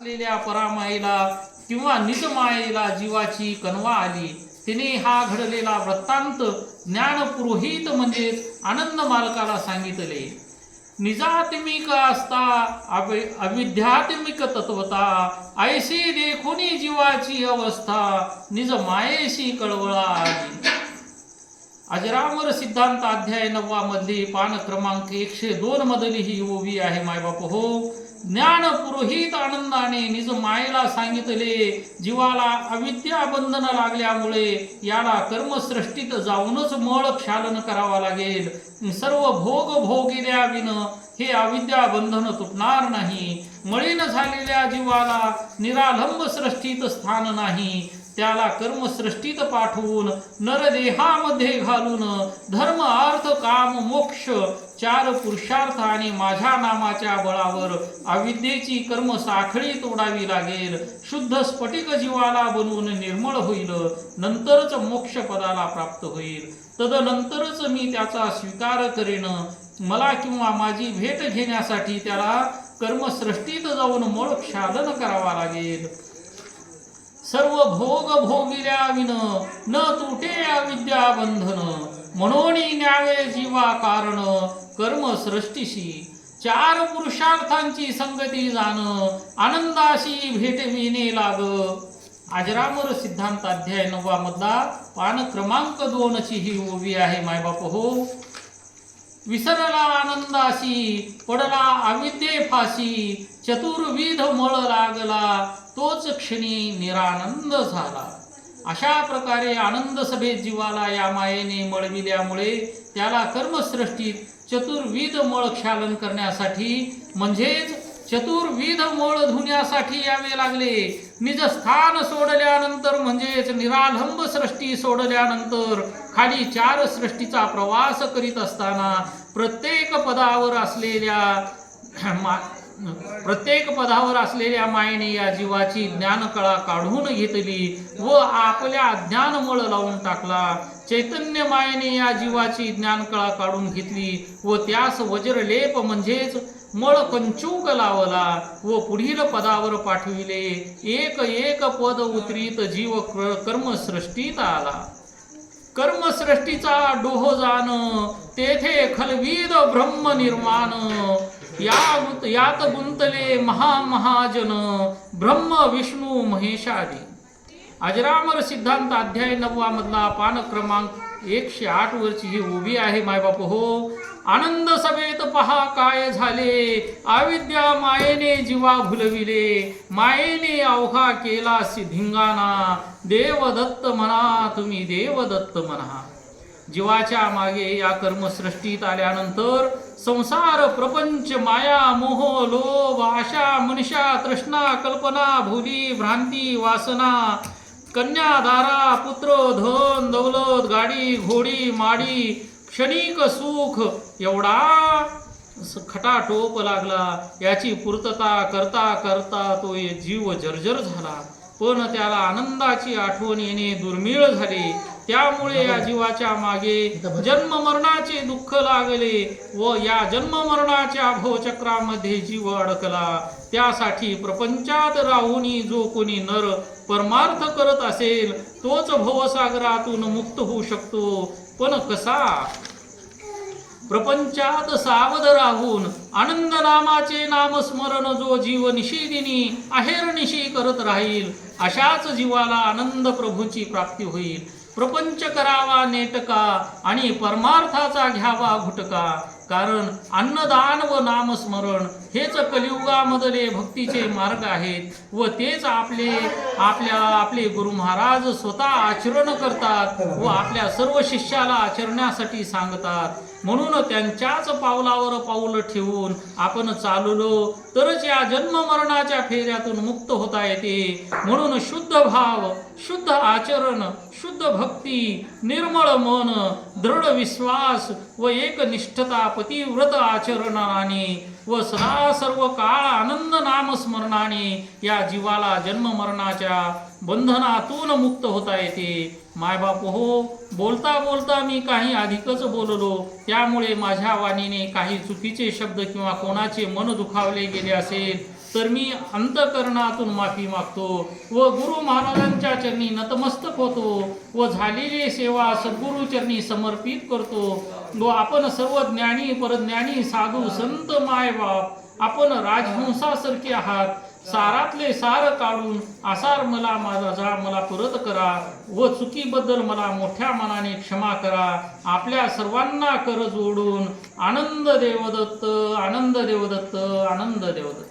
असलेल्या परामाईला किंवा निजमायेला जीवाची कणवा आली तिने हा घडलेला वृत्तांत ज्ञानपुरोहित म्हणजेच आनंद मालकाला सांगितले. निजात्मिक असता अवि अविध्यात्मिक तत्वता ऐशी देखुनी जीवाची अवस्था निज मायेशी कळवळा आली. अजरामर सिद्धांत अध्याय नववा मधली पान क्रमांक एकशे दोन मधली ही ओवी आहे मायबाप हो. ज्ञान पुरोहित आनंदाने निज मायेला सांगितले जीवाला अविद्या बंधन लागल्यामुळे याला कर्मसृष्टीत जाऊनच मळ क्षालन करावा लागेल. सर्व भोग भोगिल्या विन हे अविद्या बंधन तुटणार नाही. मळीन झालेल्या जीवाला निरालंब सृष्टीत स्थान नाही. त्याला कर्मसृष्टीत पाठवून नरदेहामध्ये घालून धर्म अर्थ काम मोक्ष चार पुरुषार्थ आणि माझ्या नामाच्या बळावर अविद्येची कर्म साखळी तोडावी लागेल. शुद्ध स्फटिक जीवाला बनवून निर्मळ होईल. नंतरच मोक्ष पदाला प्राप्त होईल. तदनंतरच मी त्याचा स्वीकार करेन. मला किंवा माझी भेट घेण्यासाठी त्याला कर्मसृष्टीत जाऊन मोक्षादन करावा लागेल. सर्व भोग भोगिल्या विन न तुटे अविद्या बंधन. म्हणून न्यावे जीवा कारण कर्म सृष्टीशी चार पुरुषार्थांची संगती जाण आनंदाशी भेटविणे लाग. आजरामर सिद्धांत अध्याय नववा मधला पान क्रमांक दोनची ही ओवी आहे मायबाप हो. विसरला आनंदाशी पडला अविद्ये फाशी चतुर्विध मळ लागला तोच क्षणी निरानंद झाला. अशा प्रकारे आनंद सभेत जीवाला या मायेने मळविल्यामुळे त्याला कर्मसृष्टीत चतुर्विध मळ क्षालन करण्यासाठी म्हणजेच चतुर्विध मळ धुण्यासाठी यावे लागले. निज स्थान सोडल्यानंतर म्हणजेच निरालंब सृष्टी सोडल्यानंतर खाली चार सृष्टीचा प्रवास करीत असताना प्रत्येक पदावर असलेल्या मा- प्रत्येक पदावर असलेल्या मायेने या जीवाची ज्ञानकळा काढून घेतली व आपल्या ज्ञानमळ लावून टाकला. चैतन्य मायेने या जीवाची ज्ञानकळा काढून घेतली व त्यास वज्रलेप म्हणजेच मळ कंचूक लावला व पुढील पदावर पाठविले. एक एक पद उतरीत जीव कर्मसृष्टीत आला. कर्मसृष्टीचा डोह जाण तेथे खलवीद ब्रह्म निर्माण. या यात गुंतले महामहाजन ब्रह्म विष्णू महेशादी. अजरामर सिद्धांत अध्याय नववा मधला पान क्रमांक एकशे आठ वरची ही उभी आहे मायबाप हो. आनंद सभेत पहा काय झाले. अविद्या मायेने जीवा भुलविले. मायेने अवघा केला सिद्धिंगाना. देवदत्त म्हणा तुम्ही देवदत्त म्हणा. जीवाच्या मागे या कर्मसृष्टीत आल्यानंतर संसार प्रपंच माया मोह लोभ आशा मनुष्या तृष्णा कल्पना भूली भ्रांती वासना कन्यादारा पुत्र धन दौलत गाडी घोडी माडी क्षणिक सुख एवढा खटाटोप लागला. याची पूर्तता करता करता तो जीव जर्जर झाला. पण त्याला आनंदाची आठवण येणे दुर्मिळ झाले. त्यामुळे या जीवाच्या मागे जन्म मरणाचे दुःख लागले व या जन्म मरणाच्या भवचक्रामध्ये जीव अडकला. त्यासाठी प्रपंचात राहुनी जो कोणी नर परमार्थ करत असेल तोच भवसागरातून मुक्त होऊ शकतो. पण कसा? प्रपंचात सावध राहून आनंद नामाचे नामस्मरण जो जीव निशिदिनी आहेरनिशी करत राहील अशाच जीवाला आनंद प्रभूची प्राप्ती होईल. प्रपंच करावा नेटका आणि परमार्थाचा घ्यावा घुटका. कारण अन्नदान व नामस्मरण हेच कलियुगामधले भक्तीचे मार्ग आहेत व तेच आपले आपल्या आपले गुरु महाराज स्वतः आचरण करतात व आपल्या सर्व शिष्याला आचरण्यासाठी सांगतात. म्हणून त्यांच्याच पावलावर पाऊल ठेवून आपण चाललो तरच या जन्म मरणाच्या फेऱ्यातून मुक्त होता येते. म्हणून शुद्ध भाव शुद्ध आचरण शुद्ध भक्ती निर्मळ मन दृढ विश्वास व एकनिष्ठता पतिव्रत आचरणाने व सदा सर्व काळ आनंद नामस्मरणाने या जीवाला जन्म मरणाच्या बंधनातून मुक्त होता येते. मायबाप हो बोलता बोलता मी काही अधिकच बोललो. त्यामुळे माझ्या वाणीने काही चुकीचे शब्द किंवा कोणाचे मन दुखावले गेले असेल तर मी अंतकरणातून माफी मागतो व गुरु महाराजांच्या चरणी नतमस्तक होतो व झालेली सेवा सद्गुरुचरणी समर्पित करतो. व आपण सर्व ज्ञानी परज्ञानी साधू संत मायबाप आपण राजहंसासारखे आहात. सारातले सार काढून आसार मला माझा जा मला परत करा. व चुकीबद्दल मला मोठ्या मनाने क्षमा करा. आपल्या सर्वांना कर जोडून आनंद देवदत्त आनंद देवदत्त आनंद देवदत्त.